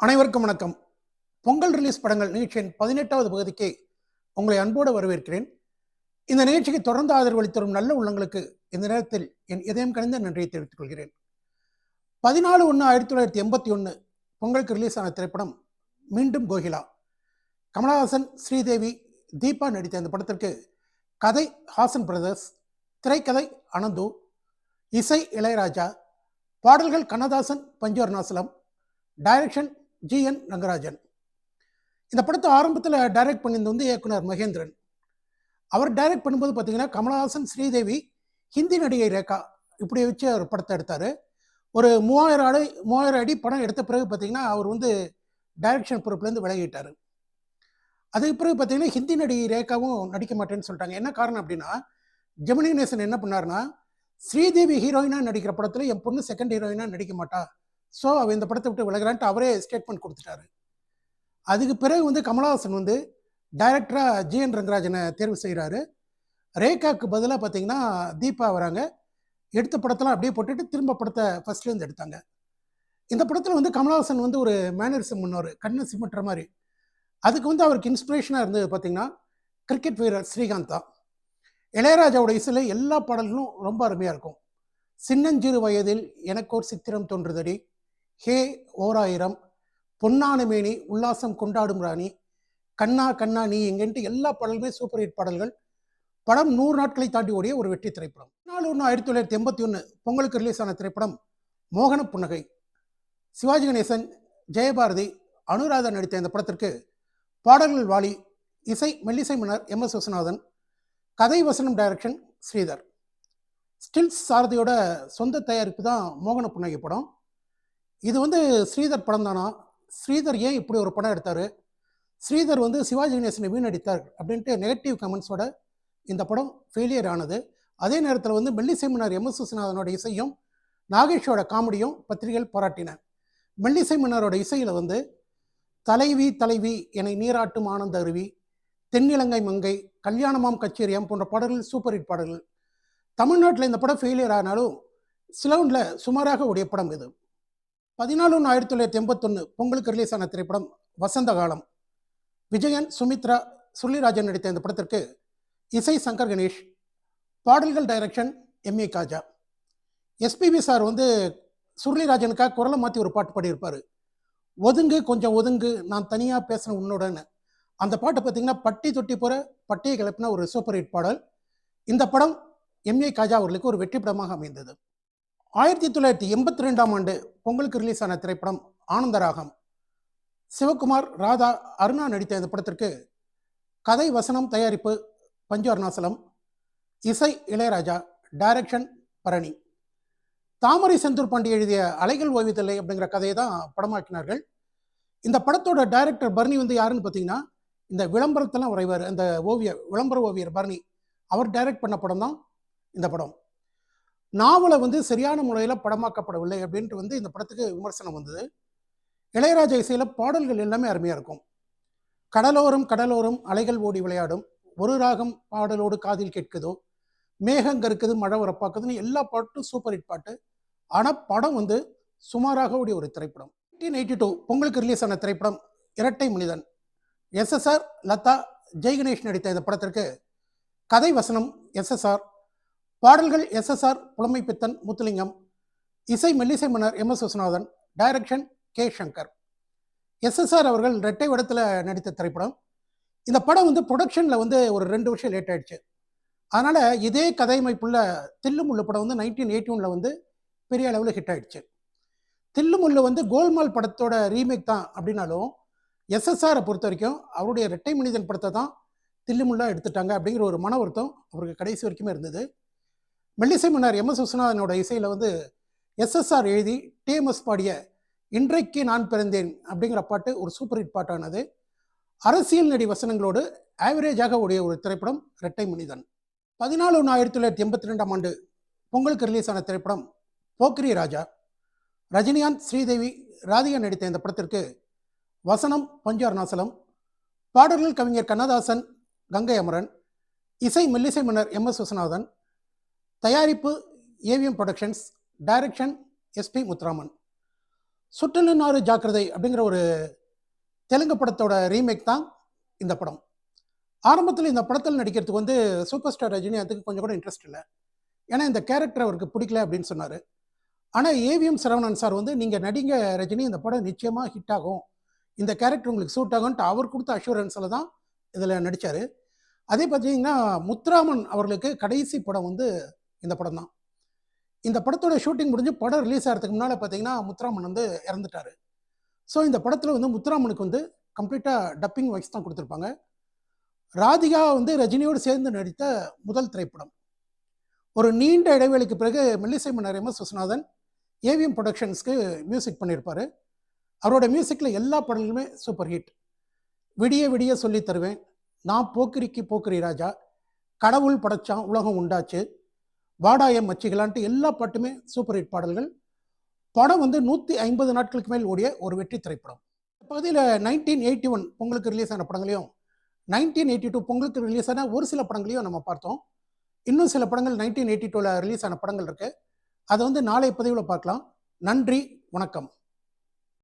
அனைவருக்கும் வணக்கம். பொங்கல் ரிலீஸ் படங்கள் நிகழ்ச்சியின் பதினெட்டாவது பகுதிக்கு உங்களை அன்போடு வரவேற்கிறேன். இந்த நிகழ்ச்சிக்கு தொடர்ந்து ஆதரவு வரும் நல்ல உள்ளங்களுக்கு இந்த நேரத்தில் என் இதயம் கணிந்த நன்றியை தெரிவித்துக் கொள்கிறேன். பதினாலு ஒன்று ஆயிரத்தி தொள்ளாயிரத்தி எண்பத்தி ஒன்று பொங்கலுக்கு ரிலீஸ் ஆன திரைப்படம் மீண்டும் கோகிலா. கமலஹாசன் ஸ்ரீதேவி தீபா நடித்த இந்த படத்திற்கு கதை ஹாசன் பிரதர்ஸ் திரைக்கதை அனந்து இசை இளையராஜா பாடல்கள் Kannadasan Panchu Arunachalam direction G N Rangarajan. இந்த படத்தை ஆரம்பத்தில் டைரக்ட் பண்ணியிருந்த வந்து இயக்குனர் மகேந்திரன். அவர் டைரக்ட் பண்ணும்போது பார்த்தீங்கன்னா கமலஹாசன் ஸ்ரீதேவி ஹிந்தி நடிகை ரேகா இப்படி வச்சு அவர் படத்தை எடுத்தார். ஒரு மூவாயிரம் அடி மூவாயிரம் அடி படம் எடுத்த பிறகு பார்த்தீங்கன்னா அவர் வந்து டைரக்ஷன் பொறுப்புலேருந்து விலகிட்டார். அதுக்கு பிறகு பார்த்தீங்கன்னா ஹிந்தி நடிகை ரேகாவும் நடிக்க மாட்டேன்னு சொல்லிட்டாங்க. என்ன காரணம் அப்படின்னா ஜெமினி நேசன் என்ன பண்ணார்னா ஸ்ரீதேவி ஹீரோயினாக நடிக்கிற படத்தில் என் பொண்ணு செகண்ட் ஹீரோயினாக நடிக்க மாட்டா. ஸோ அவர் இந்த படத்தை விட்டு விலகிறான்ட்டு அவரே ஸ்டேட்மெண்ட் கொடுத்துட்டாரு. அதுக்கு பிறகு வந்து கமலஹாசன் வந்து டைரக்டராக ஜி என் ரங்கராஜனை தேர்வு செய்கிறாரு ரேகாவுக்கு பதிலாக பார்த்தீங்கன்னா தீபா வராங்க. எடுத்த படத்தெல்லாம் அப்படியே போட்டுட்டு திரும்ப படத்தை ஃபர்ஸ்ட்லேருந்து எடுத்தாங்க. இந்த படத்தில் வந்து கமலஹாசன் வந்து ஒரு மேனரிசம் முன்னோர் கண்ணு சிமிட்டுற மாதிரி. அதுக்கு வந்து அவருக்கு இன்ஸ்பிரேஷனாக இருந்தது பார்த்தீங்கன்னா கிரிக்கெட் வீரர் ஸ்ரீகாந்த் தான். இளையராஜாவோட இசையில் எல்லா பாடல்களும் ரொம்ப அருமையாக இருக்கும். சின்னஞ்சிறு வயதில் எனக்கு ஒரு சித்திரம் தோன்றுதடி ஹே ஓராயிரம் பொன்னானமேனி உல்லாசம் கொண்டாடும் ராணி. கண்ணா கண்ணா நீ எங்கன்ட்டு எல்லா பாடலுமே சூப்பர் ஹிட் பாடல்கள். படம் நூறு நாட்களை தாண்டி ஓடிய ஒரு வெற்றி திரைப்படம். நாலு ஒன்று ஆயிரத்தி தொள்ளாயிரத்தி எண்பத்தி ஒன்று பொங்கலுக்கு ரிலீஸ் ஆன திரைப்படம் மோகன புன்னகை. சிவாஜி கணேசன் ஜெயபாரதி அனுராதா நடித்த இந்த படத்திற்கு பாடல்கள் வாலி இசை மெல்லிசை மன்னர் எம் எஸ் விஸ்வநாதன் கதை வசனம் டைரக்ஷன் ஸ்ரீதர். ஸ்டில்ஸ் சாரதியோட சொந்த தயாரிப்பு தான் மோகன புன்னகை படம். இது வந்து ஸ்ரீதர் படம் தானா ஸ்ரீதர் ஏன் இப்படி ஒரு படம் எடுத்தார்? ஸ்ரீதர் வந்து சிவாஜி கணேசனை வீணடித்தார் அப்படின்ட்டு நெகட்டிவ் கமெண்ட்ஸோட இந்த படம் ஃபெயிலியர் ஆனது. அதே நேரத்தில் வந்து மெல்லிசைமன்னர் எம் எஸ் விஸ்வநாதனோட இசையும் நாகேஷோட காமெடியும் பத்திரிகைகள் பாராட்டின. மெல்லிசை மன்னரோட இசையில் வந்து தலைவி தலைவி என நீராட்டும் ஆனந்த அருவி தென்னிலங்கை மங்கை கல்யாணமாம் கச்சேரியம் போன்ற பாடல்கள் சூப்பர் ஹிட் பாடல்கள். தமிழ்நாட்டில் இந்த படம் ஃபெயிலியர் ஆனாலும் சிலவுண்டில் சுமாராக உடைய படம் இது. பதினாலு ஒன்று ஆயிரத்தி தொள்ளாயிரத்தி எண்பத்தொன்று பொங்கலுக்கு ரிலீஸ் ஆன திரைப்படம் வசந்த காலம் விஜயன் சுமித்ரா சுள்ளிராஜன் நடித்த இந்த படத்திற்கு இசை சங்கர் கணேஷ் பாடல்கள் direction M A Kaja. SPB sir வந்து சுருளிராஜனுக்காக குரலை மாற்றி ஒரு பாட்டு பாடியிருப்பார். ஒதுங்கு கொஞ்சம் ஒதுங்கு நான் தனியாக பேசுகிறேன் உன்னோடன்னு. அந்த பாட்டை பார்த்தீங்கன்னா பட்டி தொட்டி போகிற பட்டியை கிளப்பின ஒரு சூப்பர் ஹிட் பாடல். இந்த படம் எம்ஏ காஜா அவர்களுக்கு ஒரு வெற்றி படமாக அமைந்தது. ஆயிரத்தி தொள்ளாயிரத்தி எண்பத்தி ரெண்டாம் ஆண்டு பொங்கலுக்கு ரிலீஸ் ஆன திரைப்படம் ஆனந்தராகம். சிவகுமார் ராதா அருணா நடித்த இந்த படத்திற்கு கதை வசனம் தயாரிப்பு பஞ்சு அருணாசலம் இசை இளையராஜா டைரக்ஷன் பரணி. தாமரை செந்தூர் பாண்டி எழுதிய அலைகள் ஓய்வதில்லை அப்படிங்கிற கதையை தான் படமாக்கினார்கள். இந்த படத்தோட டைரக்டர் பர்னி வந்து யாருன்னு பார்த்தீங்கன்னா இந்த விளம்பரத்தெல்லாம் வரைவார் அந்த ஓவியர் விளம்பர ஓவியர் பர்னி அவர் டைரக்ட் பண்ண படம் தான் இந்த படம். நாவலை வந்து சரியான முறையில் படமாக்கப்படவில்லை அப்படின்ட்டு வந்து இந்த படத்துக்கு விமர்சனம் வந்தது. இளையராஜா இசையில் பாடல்கள் எல்லாமே அருமையாக இருக்கும். கடலோரம் கடலோரம் அலைகள் ஓடி விளையாடும். ஒரு ராகம் பாடலோடு காதில் கேட்குதோ? மேகம் கருக்குது மழை உரப்பாக்குதுன்னு எல்லா பாட்டும் சூப்பர் ஹிட் பாட்டு. ஆனால் படம் வந்து சுமாராக ஓடிய ஒரு திரைப்படம். நைன்டீன் எயிட்டி டூ பொங்கலுக்கு ரிலீஸ் ஆன திரைப்படம் இரட்டை மனிதன். எஸ்எஸ்ஆர் லதா ஜெய்கணேஷ் நடித்த இந்த படத்திற்கு கதை வசனம் எஸ்எஸ்ஆர் பாடல்கள் எஸ்எஸ்ஆர் புலமை பித்தன் முத்துலிங்கம் இசை மெல்லிசை மன்னர் M S Viswanathan direction K Shankar. SSR அவர்கள் ரெட்டை வடத்தில் நடித்த திரைப்படம். இந்த படம் வந்து ப்ரொடக்ஷனில் வந்து ஒரு ரெண்டு வருஷம் லேட் ஆயிடுச்சு. அதனால் இதே கதையமைப்புள்ள தில்லுமுள்ளு படம் வந்து நைன்டீன் எயிட்டி ஒனில் வந்து பெரிய அளவில் ஹிட் ஆயிடுச்சு. தில்லுமுள்ளு வந்து கோல்மால் படத்தோட ரீமேக் தான் அப்படின்னாலும் எஸ்எஸ்ஆரை பொறுத்த வரைக்கும் அவருடைய ரெட்டை மனிதன் படத்தை தான் தில்லுமுள்ளாக எடுத்துட்டாங்க அப்படிங்கிற ஒரு மன வருத்தம் அவருக்கு கடைசி வரைக்குமே இருந்தது. மெல்லிசை மன்னர் எம் எஸ் விஸ்வநாதனோட இசையில் வந்து எஸ்எஸ்ஆர் எழுதி டிஎம்எஸ் பாடிய இன்றைக்கு நான் பிறந்தேன் அப்படிங்கிற பாட்டு ஒரு சூப்பர் ஹிட் பாட்டானது. அரசியல் நடி வசனங்களோடு ஆவரேஜாக உடைய ஒரு திரைப்படம் ரெட்டை மனிதன். பதினாலு ஒன்று ஆயிரத்தி தொள்ளாயிரத்தி எண்பத்தி ரெண்டாம் ஆண்டு பொங்கலுக்கு ரிலீஸ் ஆன திரைப்படம் போக்ரி ராஜா. ரஜினிகாந்த் ஸ்ரீதேவி ராதிகா நடித்த இந்த படத்திற்கு வசனம் பஞ்சு அருணாசலம் பாடல்கள் கவிஞர் கண்ணதாசன் கங்கை அமரன். இசை மெல்லிசை மன்னர் எம் எஸ் விஸ்வநாதன். தயாரிப்பு AVM productions direction SP Muthuraman. சுட்டலனாறு ஜாக்கிரதை அப்படிங்கிற ஒரு தெலுங்கு படத்தோட ரீமேக் தான் இந்த படம். ஆரம்பத்தில் இந்த படத்தில் நடிக்கிறதுக்கு வந்து சூப்பர் ஸ்டார் ரஜினி அதுக்கு கொஞ்சம் கூட இன்ட்ரெஸ்ட் இல்லை. ஏன்னா இந்த கேரக்டர் அவருக்கு பிடிக்கல அப்படின்னு சொன்னார். ஆனால் ஏவிஎம் சரவணன் சார் வந்து நீங்கள் நடிங்க ரஜினி இந்த படம் நிச்சயமாக ஹிட் ஆகும். இந்த கேரக்டர் உங்களுக்கு சூட் ஆகும்ன்ட்டு அவர் கொடுத்த அஷூரன்ஸில் தான் இதில் நடித்தார் அதே பார்த்தீங்கன்னா முத்துராமன் அவர்களுக்கு கடைசி படம் வந்து இந்த படம் தான். இந்த படத்தோட ஷூட்டிங் முடிஞ்சு படம் ரிலீஸ் ஆகிறதுக்கு முன்னால் பார்த்தீங்கன்னா முத்துராமன் வந்து இறந்துட்டார். ஸோ இந்த படத்தில் வந்து முத்துராமனுக்கு வந்து கம்ப்ளீட்டாக டப்பிங் வாய்ஸ் தான் கொடுத்துருப்பாங்க. ராதிகா வந்து ரஜினியோடு சேர்ந்து நடித்த முதல் திரைப்படம். ஒரு நீண்ட இடைவெளிக்கு பிறகு மெல்லிசை மன்னர் எம் எஸ் விஸ்வநாதன் ஏவிஎம் ப்ரொடக்ஷன்ஸ்க்கு மியூசிக் பண்ணியிருப்பார். அவரோட மியூசிக்கில் எல்லா படங்களுமே சூப்பர் ஹிட் விடிய விடிய சொல்லி தருவேன் நான் போக்கிரிக்கு போக்கிரி ராஜா கடவுள் படைச்சான் உலகம் உண்டாச்சு. வாடாயம் மச்சிகளான்ட்டு எல்லா பாட்டுமே சூப்பர் ஹிட் பாடல்கள். படம் வந்து நூற்றி ஐம்பது நாட்களுக்கு மேல் ஓடிய ஒரு வெற்றி திரைப்படம். பகுதியில் நைன்டீன் எயிட்டி ஒன் பொங்கலுக்கு ரிலீஸ் ஆன படங்களையும் நைன்டீன் எயிட்டி டூ பொங்கலுக்கு ரிலீஸ் ஆன ஒரு சில படங்களையும் நம்ம பார்த்தோம். இன்னும் சில படங்கள் நைன்டீன் எயிட்டி டூவில் ரிலீஸ் ஆன படங்கள் இருக்குது அதை வந்து நாளை பதிவில் பார்க்கலாம். நன்றி வணக்கம்.